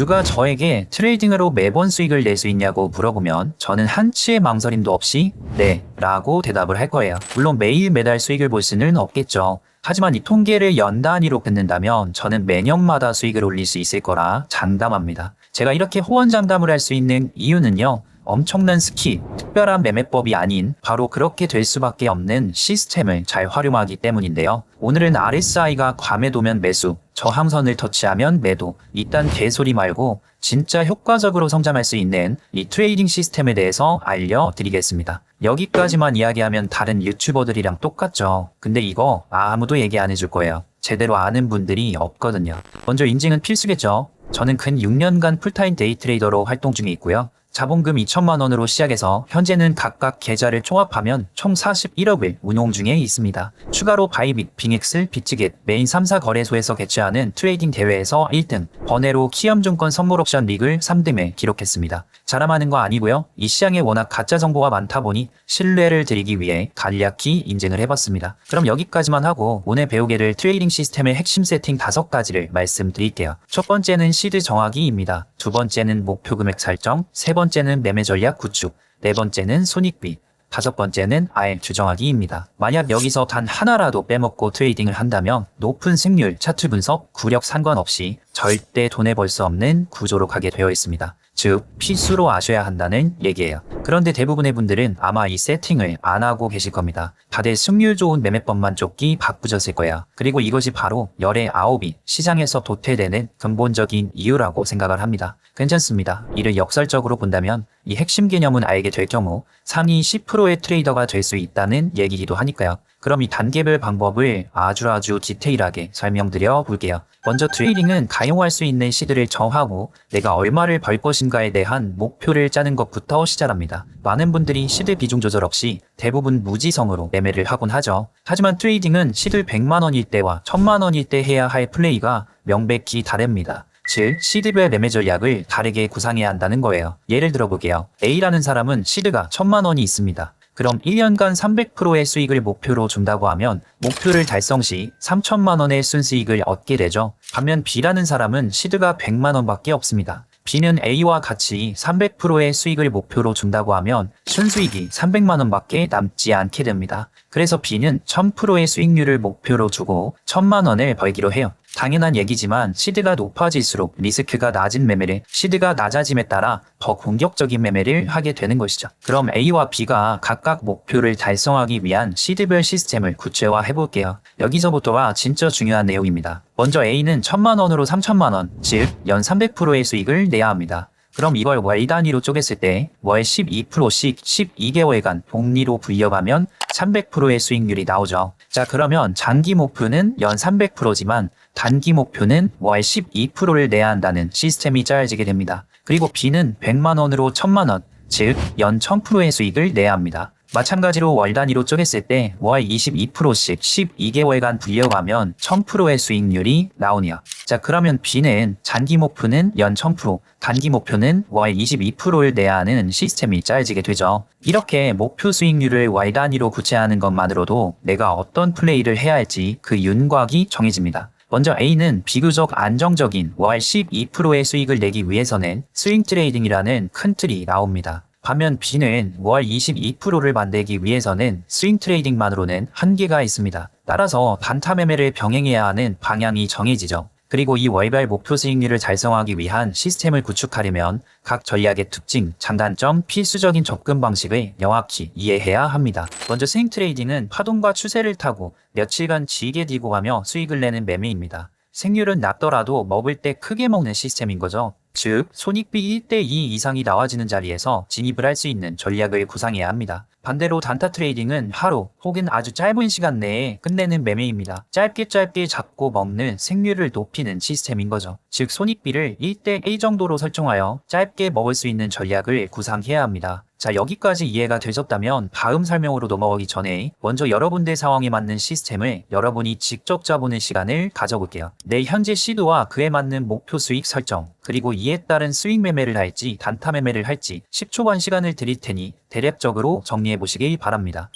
누가 저에게 트레이딩으로 매번 수익을 낼 수 있냐고 물어보면 저는 한치의 망설임도 없이 네 라고 대답을 할 거예요. 물론 매일 매달 수익을 볼 수는 없겠죠. 하지만 이 통계를 연 단위로 끊는다면 저는 매년마다 수익을 올릴 수 있을 거라 장담합니다. 제가 이렇게 호언장담을 할 수 있는 이유는요. 엄청난 스키, 특별한 매매법이 아닌 바로 그렇게 될 수밖에 없는 시스템을 잘 활용하기 때문인데요. 오늘은 RSI가 괌에도면 매수, 저항선을 터치하면 매도, 이딴 개소리 말고 진짜 효과적으로 성장할 수 있는 이 트레이딩 시스템에 대해서 알려드리겠습니다. 여기까지만 이야기하면 다른 유튜버들이랑 똑같죠. 근데 이거 아무도 얘기 안 해줄 거예요. 제대로 아는 분들이 없거든요. 먼저 인증은 필수겠죠. 저는 근 6년간 풀타임 데이 트레이더로 활동 중에 있고요. 자본금 2천만 원으로 시작해서 현재는 각각 계좌를 총합하면 총 41억을 운용 중에 있습니다. 추가로 바이빅, 빙엑슬, 비츠겟, 메인 3사 거래소에서 개최하는 트레이딩 대회에서 1등, 번외로 키움증권 선물 옵션 리그를 3등에 기록했습니다. 자랑하는 거 아니고요. 이 시장에 워낙 가짜 정보가 많다 보니 신뢰를 드리기 위해 간략히 인증을 해봤습니다. 그럼 여기까지만 하고 오늘 배우게 될 트레이딩 시스템의 핵심 세팅 5가지를 말씀드릴게요. 첫 번째는 시드 정하기입니다. 두 번째는 목표 금액 설정, 세 번째는 매매 전략 구축, 네 번째는 손익비, 다섯 번째는 R 주정하기입니다. 만약 여기서 단 하나라도 빼먹고 트레이딩을 한다면 높은 승률, 차트 분석, 구력 상관없이 절대 돈에 벌 수 없는 구조로 가게 되어 있습니다. 즉, 필수로 아셔야 한다는 얘기예요. 그런데 대부분의 분들은 아마 이 세팅을 안 하고 계실 겁니다. 다들 승률 좋은 매매법만 쫓기 바쁘셨을 거야. 그리고 이것이 바로 열의 아홉이 시장에서 도태되는 근본적인 이유라고 생각을 합니다. 괜찮습니다. 이를 역설적으로 본다면 이 핵심 개념은 알게 될 경우 상위 10%의 트레이더가 될 수 있다는 얘기이기도 하니까요. 그럼 이 단계별 방법을 아주 아주 디테일하게 설명드려 볼게요. 먼저 트레이딩은 가용할 수 있는 시드를 정하고 내가 얼마를 벌 것인가에 대한 목표를 짜는 것부터 시작합니다. 많은 분들이 시드 비중 조절 없이 대부분 무지성으로 매매를 하곤 하죠. 하지만 트레이딩은 시드 100만 원일 때와 1000만 원일 때 해야 할 플레이가 명백히 다릅니다. 즉, 시드별 매매 전략을 다르게 구상해야 한다는 거예요. 예를 들어볼게요. A라는 사람은 시드가 1000만 원이 있습니다. 그럼 1년간 300%의 수익을 목표로 준다고 하면 목표를 달성 시 3천만 원의 순수익을 얻게 되죠. 반면 B라는 사람은 시드가 100만 원밖에 없습니다. B는 A와 같이 300%의 수익을 목표로 준다고 하면 순수익이 300만 원 밖에 남지 않게 됩니다. 그래서 B는 1000%의 수익률을 목표로 두고 1000만 원을 벌기로 해요. 당연한 얘기지만 시드가 높아질수록 리스크가 낮은 매매를 시드가 낮아짐에 따라 더 공격적인 매매를 하게 되는 것이죠. 그럼 A와 B가 각각 목표를 달성하기 위한 시드별 시스템을 구체화해 볼게요. 여기서부터가 진짜 중요한 내용입니다. 먼저 A는 1000만 원으로 3000만 원, 즉 연 300%의 수익을 내야 합니다. 그럼 이걸 월 단위로 쪼갰을 때 월 12%씩 12개월간 복리로 불려가면 300%의 수익률이 나오죠. 자 그러면 장기 목표는 연 300%지만 단기 목표는 월 12%를 내야 한다는 시스템이 짜여지게 됩니다. 그리고 B는 100만 원으로 1000만 원, 즉 연 1000%의 수익을 내야 합니다. 마찬가지로 월 단위로 쪼갰을 때 월 22%씩 12개월간 불려가면 1000%의 수익률이 나오네요. 자 그러면 B는 장기 목표는 연 1000%, 단기 목표는 월 22%를 내야 하는 시스템이 짜여지게 되죠. 이렇게 목표 수익률을 월 단위로 구체하는 것만으로도 내가 어떤 플레이를 해야 할지 그 윤곽이 정해집니다. 먼저 A는 비교적 안정적인 월 12%의 수익을 내기 위해서는 스윙 트레이딩이라는 큰 틀이 나옵니다. 반면 B는 월 22%를 만들기 위해서는 스윙 트레이딩만으로는 한계가 있습니다. 따라서 단타 매매를 병행해야 하는 방향이 정해지죠. 그리고 이 월별 목표 수익률을 달성하기 위한 시스템을 구축하려면 각 전략의 특징, 장단점, 필수적인 접근 방식을 명확히 이해해야 합니다. 먼저 스윙 트레이딩은 파동과 추세를 타고 며칠간 지게 들고 가며 수익을 내는 매매입니다. 생률은 낮더라도 먹을 때 크게 먹는 시스템인 거죠. 즉, 손익비 1대2 이상이 나와지는 자리에서 진입을 할 수 있는 전략을 구상해야 합니다. 반대로 단타 트레이딩은 하루 혹은 아주 짧은 시간 내에 끝내는 매매입니다. 짧게 짧게 잡고 먹는 생률을 높이는 시스템인 거죠. 즉, 손익비를 1대1 정도로 설정하여 짧게 먹을 수 있는 전략을 구상해야 합니다. 자, 여기까지 이해가 되셨다면 다음 설명으로 넘어가기 전에 먼저 여러분들 상황에 맞는 시스템을 여러분이 직접 짜보는 시간을 가져볼게요. 내 현재 시도와 그에 맞는 목표 수익 설정, 그리고 이에 따른 스윙 매매를 할지 단타 매매를 할지 10초간 시간을 드릴 테니 대략적으로 정리해 보시길 바랍니다.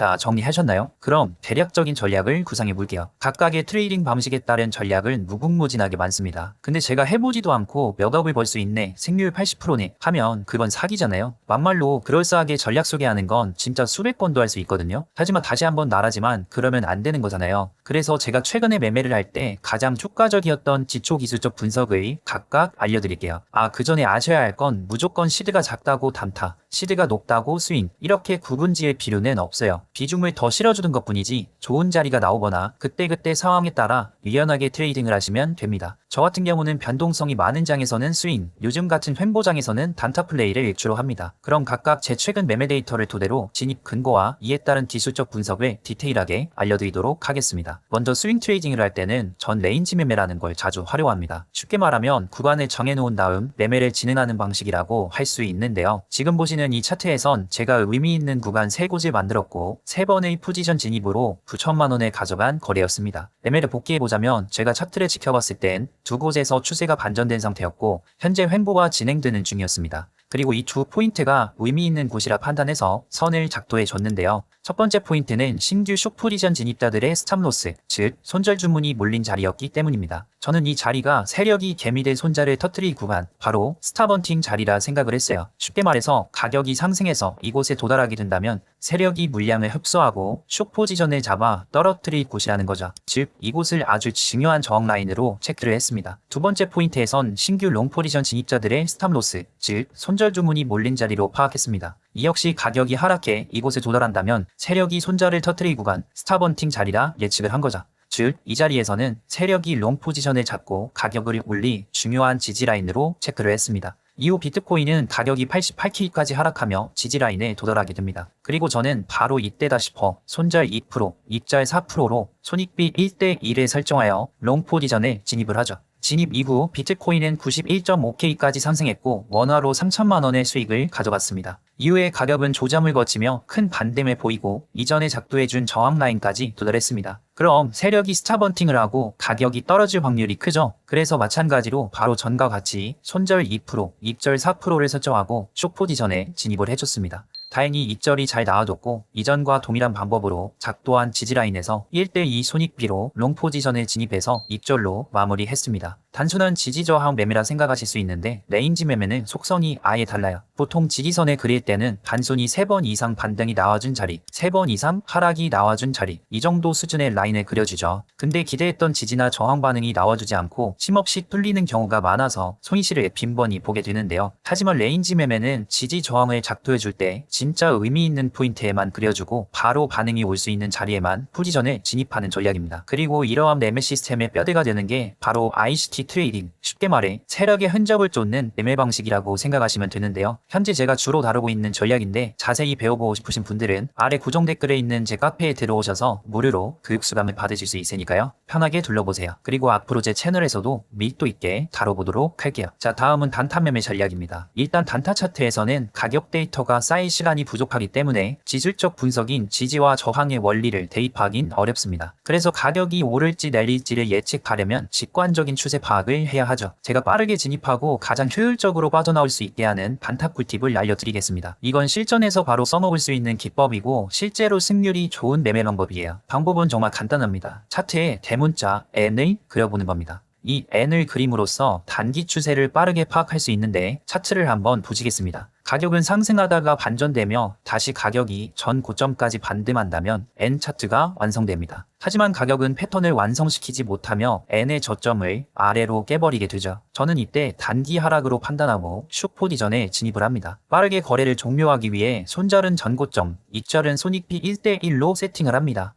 자, 정리하셨나요? 그럼 대략적인 전략을 구상해 볼게요. 각각의 트레이딩 방식에 따른 전략은 무궁무진하게 많습니다. 근데 제가 해보지도 않고 몇 억을 벌 수 있네, 생률 80%네 하면 그건 사기잖아요. 막말로 그럴싸하게 전략 소개하는 건 진짜 수백 번도 할 수 있거든요. 하지만 다시 한번 말하지만 그러면 안 되는 거잖아요. 그래서 제가 최근에 매매를 할 때 가장 효과적이었던 지초 기술적 분석을 각각 알려드릴게요. 아, 그 전에 아셔야 할 건 무조건 시드가 작다고 담타, 시드가 높다고 스윙 이렇게 구분 지을 필요는 없어요. 비중을 더 실어주는 것 뿐이지 좋은 자리가 나오거나 그때그때 상황에 따라 유연하게 트레이딩을 하시면 됩니다. 저 같은 경우는 변동성이 많은 장에서는 스윙, 요즘 같은 횡보장에서는 단타 플레이를 주로 합니다. 그럼 각각 제 최근 매매 데이터를 토대로 진입 근거와 이에 따른 기술적 분석을 디테일하게 알려드리도록 하겠습니다. 먼저 스윙 트레이딩을 할 때는 전 레인지 매매라는 걸 자주 활용합니다. 쉽게 말하면 구간을 정해놓은 다음 매매를 진행하는 방식이라고 할 수 있는데요. 지금 보시는 이 차트에선 제가 의미 있는 구간 3곳을 만들었고 3번의 포지션 진입으로 9천만 원을 가져간 거래였습니다. 매매를 복귀해보자면 제가 차트를 지켜봤을 땐 두 곳에서 추세가 반전된 상태였고 현재 횡보가 진행되는 중이었습니다. 그리고 이 두 포인트가 의미 있는 곳이라 판단해서 선을 작도해 줬는데요. 첫 번째 포인트는 신규 쇼포지션 진입자들의 스탑로스, 즉 손절 주문이 몰린 자리였기 때문입니다. 저는 이 자리가 세력이 개미된 손자를 터트릴 구간, 바로 스타번팅 자리라 생각을 했어요. 쉽게 말해서 가격이 상승해서 이곳에 도달하게 된다면 세력이 물량을 흡수하고 쇼포지션을 잡아 떨어뜨릴 곳이라는 거죠. 즉 이곳을 아주 중요한 저항 라인으로 체크를 했습니다. 두 번째 포인트에선 신규 롱포지션 진입자들의 스탑로스, 즉 손절 주문이 몰린 자리로 파악했습니다. 이 역시 가격이 하락해 이곳에 도달한다면 세력이 손절을 터트릴 구간, 스타번팅 자리라 예측을 한 거죠. 즉, 이 자리에서는 세력이 롱 포지션을 잡고 가격을 올리 중요한 지지 라인으로 체크를 했습니다. 이후 비트코인은 가격이 88K까지 하락하며 지지라인에 도달하게 됩니다. 그리고 저는 바로 이때다 싶어 손절 2%, 입절 4%로 손익비 1대1을 설정하여 롱 포지션에 진입을 하죠. 진입 이후 비트코인은 91.5K까지 상승했고 원화로 3천만 원의 수익을 가져갔습니다. 이후에 가격은 조짐을 거치며 큰 반등을 보이고 이전에 작도해준 저항 라인까지 도달했습니다. 그럼 세력이 스타번팅을 하고 가격이 떨어질 확률이 크죠. 그래서 마찬가지로 바로 전과 같이 손절 2%, 입절 4%를 설정하고 쇼포지션에 진입을 해줬습니다. 다행히 입절이 잘 나와줬고 이전과 동일한 방법으로 작도한 지지라인에서 1대2 손익비로 롱포지션에 진입해서 입절로 마무리했습니다. 단순한 지지 저항 매매라 생각하실 수 있는데 레인지 매매는 속성이 아예 달라요. 보통 지지선에 그릴 때는 단순히 3번 이상 반등이 나와준 자리, 3번 이상 하락이 나와준 자리 이 정도 수준의 라인을 그려주죠. 근데 기대했던 지지나 저항 반응이 나와주지 않고 힘없이 뚫리는 경우가 많아서 손실을 빈번히 보게 되는데요. 하지만 레인지 매매는 지지 저항을 작도해줄 때 진짜 의미 있는 포인트에만 그려주고 바로 반응이 올 수 있는 자리에만 포지션에 진입하는 전략입니다. 그리고 이러한 매매 시스템의 뼈대가 되는 게 바로 ICT 트레이딩, 쉽게 말해 세력의 흔적을 쫓는 매매 방식이라고 생각하시면 되는데요. 현재 제가 주로 다루고 있는 전략인데 자세히 배워보고 싶으신 분들은 아래 고정 댓글에 있는 제 카페에 들어오셔서 무료로 교육수감을 받으실 수 있으니까요. 편하게 둘러보세요. 그리고 앞으로 제 채널에서도 밀도 있게 다뤄보도록 할게요. 자 다음은 단타 매매 전략입니다. 일단 단타 차트에서는 가격 데이터가 쌓일 시간이 부족하기 때문에 지질적 분석인 지지와 저항의 원리를 대입하긴 어렵습니다. 그래서 가격이 오를지 내릴지를 예측하려면 직관적인 추세 파 악을 해야 하죠. 제가 빠르게 진입하고 가장 효율적으로 빠져나올 수 있게 하는 단타 꿀팁을 알려드리겠습니다. 이건 실전에서 바로 써먹을 수 있는 기법이고 실제로 승률이 좋은 매매 방법이에요. 방법은 정말 간단합니다. 차트에 대문자 N을 그려보는 겁니다. 이 N을 그림으로써 단기 추세를 빠르게 파악할 수 있는데 차트를 한번 보시겠습니다. 가격은 상승하다가 반전되며 다시 가격이 전 고점까지 반등한다면 N 차트가 완성됩니다. 하지만 가격은 패턴을 완성시키지 못하며 N의 저점을 아래로 깨버리게 되죠. 저는 이때 단기 하락으로 판단하고 슈포지전에 진입을 합니다. 빠르게 거래를 종료하기 위해 손절은 전고점, 입절은 손익비 1대1로 세팅을 합니다.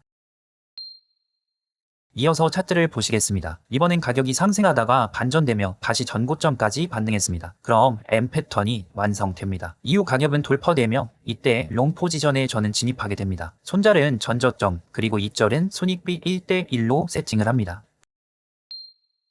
이어서 차트를 보시겠습니다. 이번엔 가격이 상승하다가 반전되며 다시 전고점까지 반등했습니다. 그럼 M 패턴이 완성됩니다. 이후 가격은 돌파되며 이때 롱 포지션에 저는 진입하게 됩니다. 손절은 전저점 그리고 이절은 손익비 1대1로 세팅을 합니다.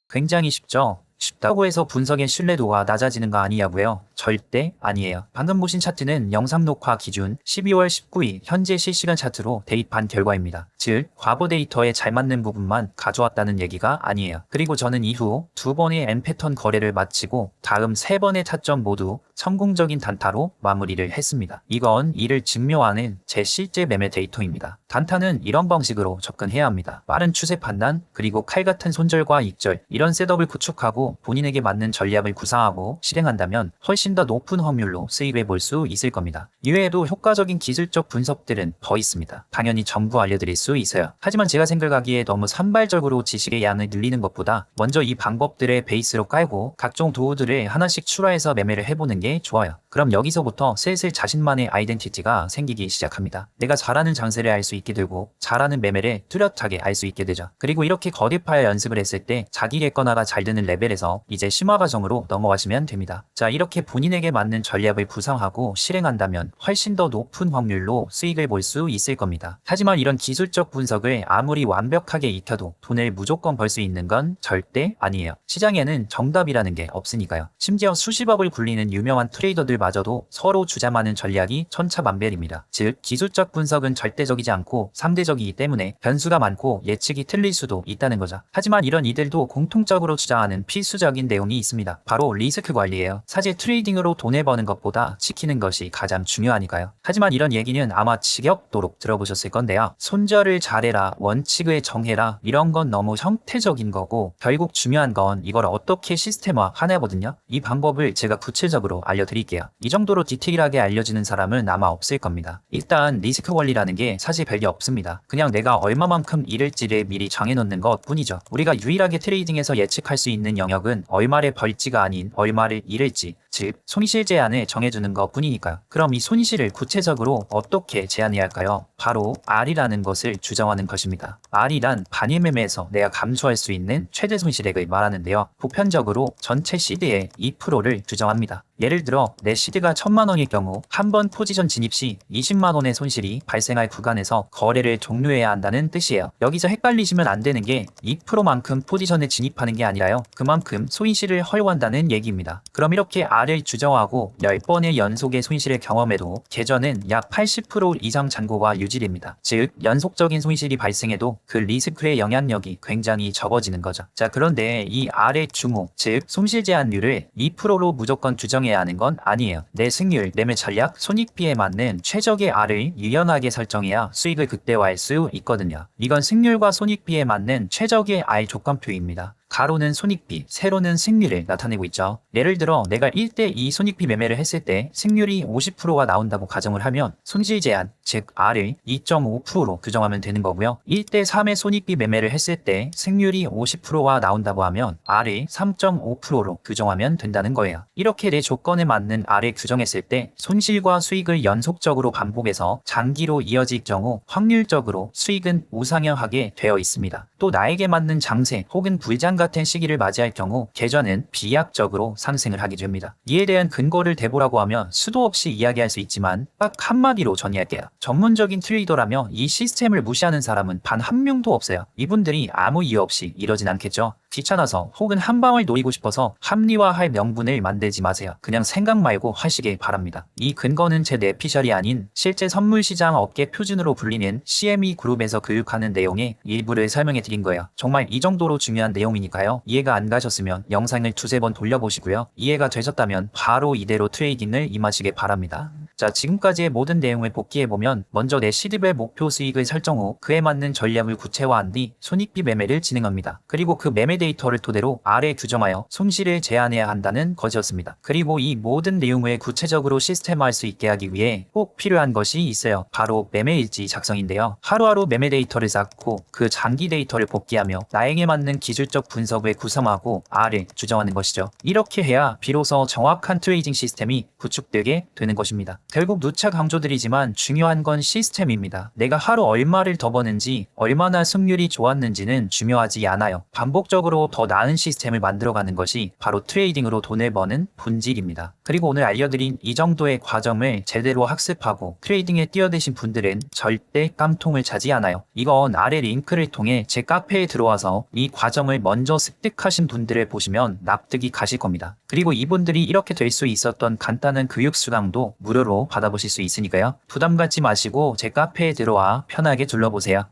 굉장히 쉽죠? 쉽다고 해서 분석의 신뢰도가 낮아지는 거 아니냐고요? 절대 아니에요. 방금 보신 차트는 영상 녹화 기준 12월 19일 현재 실시간 차트로 대입한 결과입니다. 즉, 과거 데이터에 잘 맞는 부분만 가져왔다는 얘기가 아니에요. 그리고 저는 이후 두 번의 M 패턴 거래를 마치고 다음 세 번의 타점 모두 성공적인 단타로 마무리를 했습니다. 이건 이를 증명하는 제 실제 매매 데이터입니다. 단타는 이런 방식으로 접근해야 합니다. 빠른 추세 판단, 그리고 칼 같은 손절과 익절, 이런 셋업을 구축하고 본인에게 맞는 전략을 구상하고 실행한다면 훨씬 더 높은 확률로 수익을 볼 수 있을 겁니다. 이외에도 효과적인 기술적 분석들은 더 있습니다. 당연히 전부 알려드릴 수 있어요. 하지만 제가 생각하기에 너무 산발적으로 지식의 양을 늘리는 것보다 먼저 이 방법들의 베이스로 깔고 각종 도구들을 하나씩 추가해서 매매를 해보는 게 좋아요. 그럼 여기서부터 슬슬 자신만의 아이덴티티가 생기기 시작합니다. 내가 잘하는 장세를 알 수 있게 되고 잘하는 매매를 뚜렷하게 알 수 있게 되죠. 그리고 이렇게 거래파야 연습을 했을 때 자기겠거나가 잘 되는 레벨에서 이제 심화 과정으로 넘어가시면 됩니다. 자 이렇게 본인에게 맞는 전략을 구상하고 실행한다면 훨씬 더 높은 확률로 수익을 볼 수 있을 겁니다. 하지만 이런 기술적 분석을 아무리 완벽하게 익혀도 돈을 무조건 벌 수 있는 건 절대 아니에요. 시장에는 정답이라는 게 없으니까요. 심지어 수십억을 굴리는 유명한 트레이더들 마저도 서로 주장하는 전략이 천차만별입니다. 즉 기술적 분석은 절대적이지 않고 상대적이기 때문에 변수가 많고 예측이 틀릴 수도 있다는 거죠. 하지만 이런 이들도 공통적으로 주장하는 필수적인 내용이 있습니다. 바로 리스크 관리예요. 사실 트레이딩으로 돈을 버는 것보다 지키는 것이 가장 중요하니까요. 하지만 이런 얘기는 아마 지겹도록 들어보셨을 건데요. 손절을 잘해라, 원칙을 정해라 이런 건 너무 형태적인 거고 결국 중요한 건 이걸 어떻게 시스템화 하냐거든요. 이 방법을 제가 구체적으로 알려드릴게요. 이 정도로 디테일하게 알려지는 사람은 아마 없을 겁니다. 일단 리스크 관리라는 게 사실 별게 없습니다. 그냥 내가 얼마만큼 잃을지를 미리 정해놓는 것 뿐이죠. 우리가 유일하게 트레이딩에서 예측할 수 있는 영역은 얼마를 벌지가 아닌 얼마를 잃을지 즉 손실 제한을 정해주는 것 뿐이니까요. 그럼 이 손실을 구체적으로 어떻게 제한해야 할까요? 바로 R이라는 것을 주장하는 것입니다. R이란 반일 매매에서 내가 감수할 수 있는 최대 손실액을 말하는데요. 보편적으로 전체 시드의 2%를 규정합니다. 예를 들어 내 시드가 1000만 원일 경우 한 번 포지션 진입 시 20만 원의 손실이 발생할 구간에서 거래를 종료해야 한다는 뜻이에요. 여기서 헷갈리시면 안 되는 게 2%만큼 포지션에 진입하는 게 아니라요. 그만큼 손실을 허용한다는 얘기입니다. 그럼 이렇게 R 을 주정하고 10번의 연속의 손실을 경험해도 계좌는 약 80% 이상 잔고가 유지됩니다. 즉 연속적인 손실이 발생해도 그 리스크의 영향력이 굉장히 적어지는 거죠. 자 그런데 이 R의 중호 즉 손실 제한률을 2%로 무조건 주정해야 하는 건 아니에요. 내 승률, 매매 전략, 손익비에 맞는 최적의 R을 유연하게 설정해야 수익을 극대화할 수 있거든요. 이건 승률과 손익비에 맞는 최적의 R 조건표입니다. 가로는 손익비, 세로는 승률을 나타내고 있죠. 예를 들어 내가 1대2 손익비 매매를 했을 때 승률이 50%가 나온다고 가정을 하면 손실 제한, 즉 R을 2.5%로 규정하면 되는 거고요. 1대3의 손익비 매매를 했을 때 승률이 50%가 나온다고 하면 R을 3.5%로 규정하면 된다는 거예요. 이렇게 내 조건에 맞는 R을 규정했을 때 손실과 수익을 연속적으로 반복해서 장기로 이어질 경우 확률적으로 수익은 우상향하게 되어 있습니다. 또 나에게 맞는 장세 혹은 불장 같은 시기를 맞이할 경우 계좌는 비약적으로 상승을 하게 됩니다. 이에 대한 근거를 대보라고 하면 수도 없이 이야기할 수 있지만 딱 한마디로 정리할게요. 전문적인 트레이더라며 이 시스템을 무시하는 사람은 단 한 명도 없어요. 이분들이 아무 이유 없이 이러진 않겠죠. 귀찮아서 혹은 한 방을 노리고 싶어서 합리화할 명분을 만들지 마세요. 그냥 생각 말고 하시길 바랍니다. 이 근거는 제 내피셜이 아닌 실제 선물시장 업계 표준으로 불리는 CME 그룹에서 교육하는 내용의 일부를 설명해 드린 거예요. 정말 이 정도로 중요한 내용이니까요. 이해가 안 가셨으면 영상을 두세 번 돌려보시고요. 이해가 되셨다면 바로 이대로 트레이딩을 임하시길 바랍니다. 자, 지금까지의 모든 내용을 복기해보면 먼저 내 시드별 목표 수익을 설정 후 그에 맞는 전략을 구체화한 뒤 손익비 매매를 진행합니다. 그리고 그 매매 데이터를 토대로 아래 규정하여 손실을 제한해야 한다는 것이었습니다. 그리고 이 모든 내용을 구체적으로 시스템화할 수 있게 하기 위해 꼭 필요한 것이 있어요. 바로 매매 일지 작성인데요. 하루하루 매매 데이터를 쌓고 그 장기 데이터를 복귀하며 나에게 맞는 기술적 분석을 구성하고 R을 주정하는 것이죠. 이렇게 해야 비로소 정확한 트레이딩 시스템이 구축되게 되는 것입니다. 결국 누차 강조드리지만 중요한 건 시스템입니다. 내가 하루 얼마를 더 버는지 얼마나 승률이 좋았는지는 중요하지 않아요. 반복적으로 더 나은 시스템을 만들어가는 것이 바로 트레이딩으로 돈을 버는 본질입니다. 그리고 오늘 알려드린 이 정도의 과정을 제대로 학습하고 트레이딩에 뛰어드신 분들은 절대 깜통을 차지 않아요. 이건 아래 링크를 통해 제 카페에 들어와서 이 과정을 먼저 습득하신 분들을 보시면 납득이 가실 겁니다. 그리고 이분들이 이렇게 될 수 있었던 간단한 교육 수강도 받아보실 수 있으니까요. 부담 갖지 마시고 제 카페에 들어와 편하게 둘러보세요.